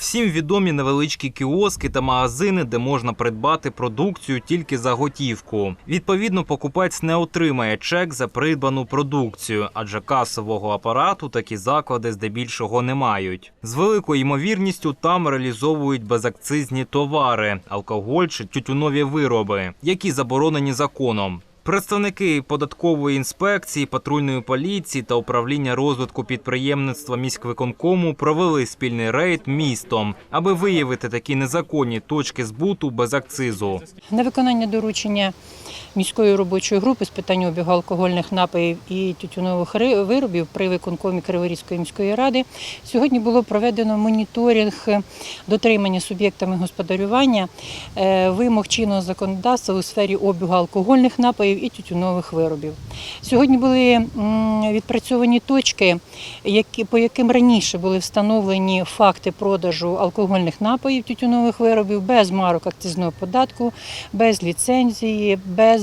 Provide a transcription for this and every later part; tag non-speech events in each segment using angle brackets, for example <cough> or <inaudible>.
Всім відомі невеличкі кіоски та магазини, де можна придбати продукцію тільки за готівку. Відповідно, покупець не отримає чек за придбану продукцію, адже касового апарату такі заклади здебільшого не мають. З великою ймовірністю там реалізовують безакцизні товари, алкоголь чи тютюнові вироби, які заборонені законом. Представники податкової інспекції, патрульної поліції та управління розвитку підприємництва міськвиконкому провели спільний рейд містом, аби виявити такі незаконні точки збуту без акцизу. На виконання доручення міської робочої групи з питань обігу алкогольних напоїв і тютюнових виробів при виконкомі Криворізької міської ради сьогодні було проведено моніторинг дотримання суб'єктами господарювання е, вимог чинного законодавства у сфері обігу алкогольних напоїв і тютюнових виробів. Сьогодні були відпрацьовані точки, по яким раніше були встановлені факти продажу алкогольних напоїв, тютюнових виробів без марок акцизного податку, без ліцензії, без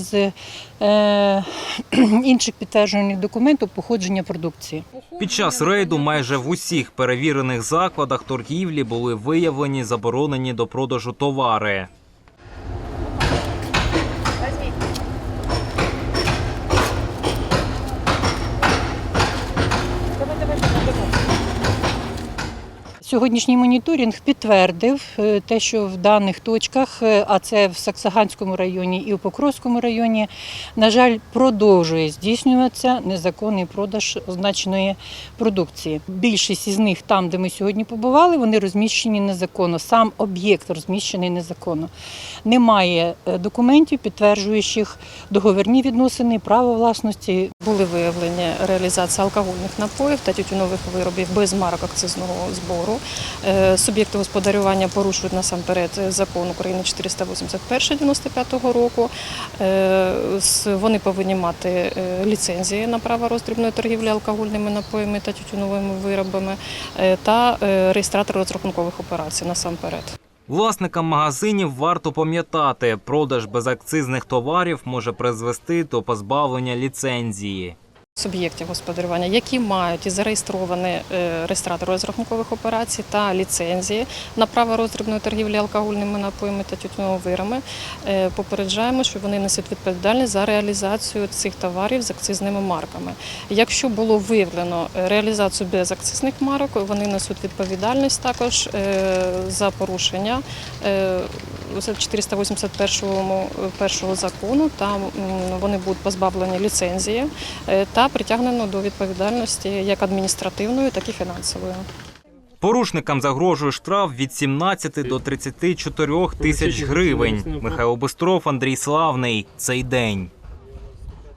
е, <clears throat> інших підтверджених документів походження продукції. Під час рейду майже в усіх перевірених закладах торгівлі були виявлені заборонені до продажу товари. Сьогоднішній моніторинг підтвердив е, те, що в даних точках, е, а це в Саксаганському районі і в Покровському районі, на жаль, продовжує здійснюватися незаконний продаж означеної продукції. Більшість із них, там, де ми сьогодні побували, вони розміщені незаконно. Сам об'єкт розміщений незаконно. Немає е, документів, підтверджуючих договірні відносини, право власності. Були виявлені реалізація алкогольних напоїв та тютюнових виробів без марок акцизного збору. Е, Суб'єкти господарювання порушують насамперед закон України 481 95 року. Е, Вони повинні мати е, ліцензії на право роздрібної торгівлі алкогольними напоями та тютюновими виробами е, та е, реєстратор розрахункових операцій насамперед. Власникам магазинів варто пам'ятати, продаж безакцизних товарів може призвести до позбавлення ліцензії. Суб'єктів господарювання, які мають і зареєстровані е, реєстратор розрахункових операцій та ліцензії на право роздрібної торгівлі алкогольними напоями та тютюновими вирами, е, попереджаємо, що вони несуть відповідальність за реалізацію цих товарів з акцизними марками. Якщо було виявлено е, реалізацію без акцизних марок, вони несуть відповідальність також за порушення 481 першого закону. там вони будуть позбавлені ліцензії е, та притягнено до відповідальності як адміністративної, так і фінансової. Порушникам загрожує штраф від 17 до 34 тисяч гривень. Михайло Бистров, Андрій Славний. Цей день.